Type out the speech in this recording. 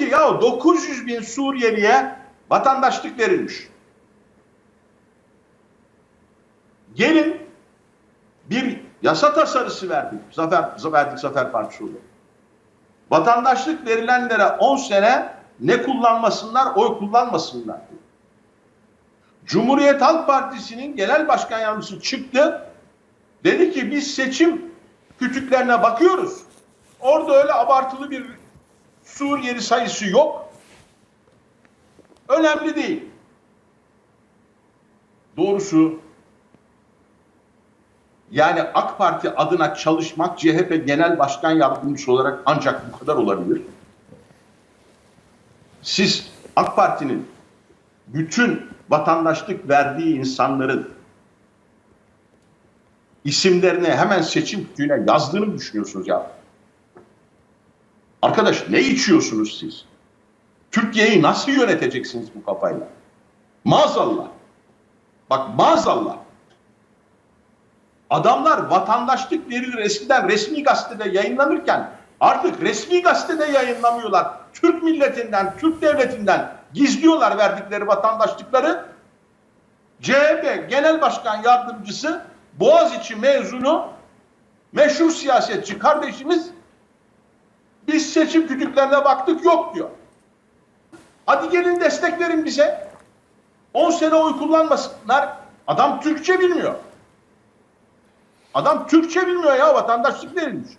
ki ya 900 bin Suriyeliye vatandaşlık verilmiş. Gelin bir yasa tasarısı verdik. Zafer, verdik Zafer Partisi olarak. Vatandaşlık verilenlere 10 sene ne kullanmasınlar, oy kullanmasınlar. Cumhuriyet Halk Partisi'nin genel başkan yardımcısı çıktı. Dedi ki biz seçim kütüklerine bakıyoruz. Orada öyle abartılı bir Suriyeli sayısı yok. Önemli değil. Doğrusu yani AK Parti adına çalışmak CHP Genel Başkan Yardımcısı olarak ancak bu kadar olabilir. Siz AK Parti'nin bütün vatandaşlık verdiği insanların isimlerini hemen seçim kütüğüne yazdığını düşünüyorsunuz ya? Arkadaş ne içiyorsunuz siz? Türkiye'yi nasıl yöneteceksiniz bu kafayla? Maazallah. Bak maazallah. Adamlar vatandaşlık verilir eskiden resmi gazetede yayınlanırken artık resmi gazetede yayınlamıyorlar. Türk milletinden, Türk devletinden gizliyorlar verdikleri vatandaşlıkları. CHP Genel Başkan Yardımcısı Boğaziçi mezunu meşhur siyasetçi kardeşimiz biz seçim kütüklerine baktık yok diyor. Hadi gelin destek verin bize. 10 sene oy kullanmasınlar. Adam Türkçe bilmiyor. Adam Türkçe bilmiyor ya vatandaşlık verilmiş.